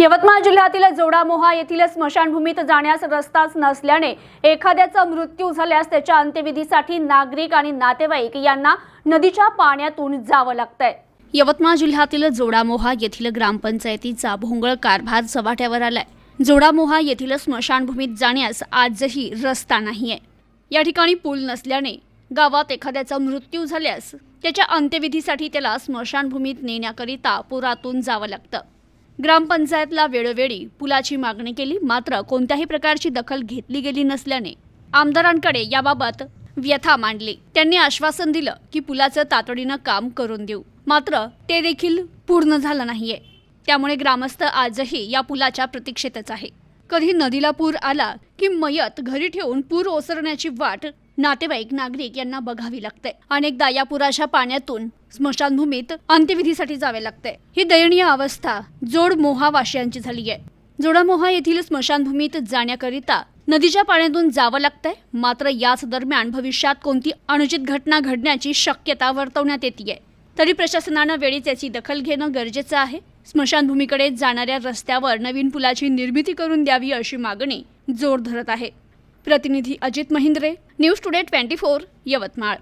यवतमाळ जिल्ह्यातील जोडामोहा येथील स्मशानभूमीत जाण्यास रस्ताच नसल्याने एखाद्याचा मृत्यू झाल्यास त्याच्या अंत्यविधीसाठी नागरिक आणि नातेवाईक यांना नदीच्या पाण्यातून जावं लागतंय. यवतमाळ जिल्ह्यातील जोडामोहा येथील ग्रामपंचायतीचा भोंगळ कारभार चव्हाट्यावर आलाय. जोडामोहा येथील स्मशानभूमीत जाण्यास आजही रस्ता नाहीये. या ठिकाणी पूल नसल्याने गावात एखाद्याचा मृत्यू झाल्यास त्याच्या अंत्यविधीसाठी त्याला स्मशानभूमीत नेण्याकरिता पुरातून जावं लागतं. ग्रामपंचायतला वेळोवेळी पुलाची मागणी केली मात्र कोणत्याही प्रकारची दखल घेतली गेली नसल्याने आमदारांकडे याबाबत व्यथा मांडली. त्यांनी आश्वासन दिलं की पुलाचं तातडीनं काम करून देऊ. मात्र ते देखील पूर्ण झालं नाहीये. त्यामुळे ग्रामस्थ आजही या पुलाच्या प्रतीक्षेतच आहे. कधी नदीला पूर आला की मयत घरी ठेवून पूर ओसरण्याची वाट नातेवाईक नागरिक यांना बघावी लागते. अनेकदा या पुराच्या पाण्यातून स्मशानभूमीत अंत्यविधीसाठी जावे लागते. ही दयनीय अवस्था जोड मोहावाशियांची झाली आहे. जोडामोहा येथील स्मशानभूमीत जाण्याकरिता नदीच्या पाण्यातून जावं लागतंय. मात्र याच दरम्यान भविष्यात कोणती अनुचित घटना घडण्याची शक्यता वर्तवण्यात येते तरी प्रशासनानं वेळीच याची दखल घेणं गरजेचं आहे. स्मशानभूमीकडे जाणाऱ्या रस्त्यावर नवीन पुलाची निर्मिती करून द्यावी अशी मागणी जोर धरत आहे. प्रतिनिधी Ajit Mahindre news today twenty four Yavatmal.